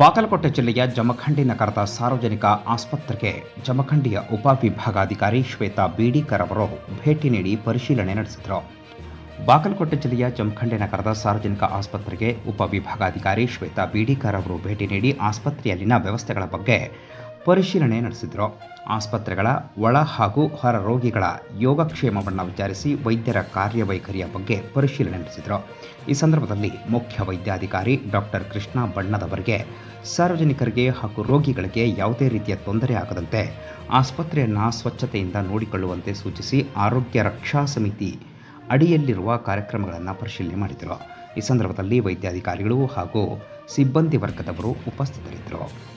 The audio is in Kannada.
ಬಾಗಲಕೋಟೆ ಜಿಲ್ಲೆಯ ಜಮಖಂಡಿ ನಗರದ ಸಾರ್ವಜನಿಕ ಆಸ್ಪತ್ರೆಗೆ ಜಮಖಂಡಿಯ ಉಪವಿಭಾಗಾಧಿಕಾರಿ ಶ್ವೇತಾ ಬೀಡಿಕರ್ ಅವರು ಭೇಟಿ ನೀಡಿ ಪರಿಶೀಲನೆ ನಡೆಸಿದರು. ಬಾಗಲಕೋಟೆ ಜಿಲ್ಲೆಯ ಜಮಖಂಡಿ ನಗರದ ಸಾರ್ವಜನಿಕ ಆಸ್ಪತ್ರೆಗೆ ಉಪವಿಭಾಗಾಧಿಕಾರಿ ಶ್ವೇತಾ ಬೀಡಿಕರ್ ಅವರು ಭೇಟಿ ನೀಡಿ ಆಸ್ಪತ್ರೆಯಲ್ಲಿನ ವ್ಯವಸ್ಥೆಗಳ ಬಗ್ಗೆ ಪರಿಶೀಲನೆ ನಡೆಸಿದರು. ಆಸ್ಪತ್ರೆಗಳ ಒಳ ಹಾಗೂ ಹೊರ ರೋಗಿಗಳ ಯೋಗಕ್ಷೇಮವನ್ನು ವಿಚಾರಿಸಿ ವೈದ್ಯರ ಕಾರ್ಯವೈಖರಿಯ ಬಗ್ಗೆ ಪರಿಶೀಲನೆ ನಡೆಸಿದರು. ಈ ಸಂದರ್ಭದಲ್ಲಿ ಮುಖ್ಯ ವೈದ್ಯಾಧಿಕಾರಿ ಡಾಕ್ಟರ್ ಕೃಷ್ಣ ಬಣ್ಣದವರಿಗೆ, ಸಾರ್ವಜನಿಕರಿಗೆ ಹಾಗೂ ರೋಗಿಗಳಿಗೆ ಯಾವುದೇ ರೀತಿಯ ತೊಂದರೆ ಆಗದಂತೆ ಆಸ್ಪತ್ರೆಯನ್ನು ಸ್ವಚ್ಛತೆಯಿಂದ ನೋಡಿಕೊಳ್ಳುವಂತೆ ಸೂಚಿಸಿ ಆರೋಗ್ಯ ರಕ್ಷಾ ಸಮಿತಿ ಅಡಿಯಲ್ಲಿರುವ ಕಾರ್ಯಕ್ರಮಗಳನ್ನು ಪರಿಶೀಲನೆ ಮಾಡಿದರು. ಈ ಸಂದರ್ಭದಲ್ಲಿ ವೈದ್ಯಾಧಿಕಾರಿಗಳು ಹಾಗೂ ಸಿಬ್ಬಂದಿ ವರ್ಗದವರು ಉಪಸ್ಥಿತರಿದ್ದರು.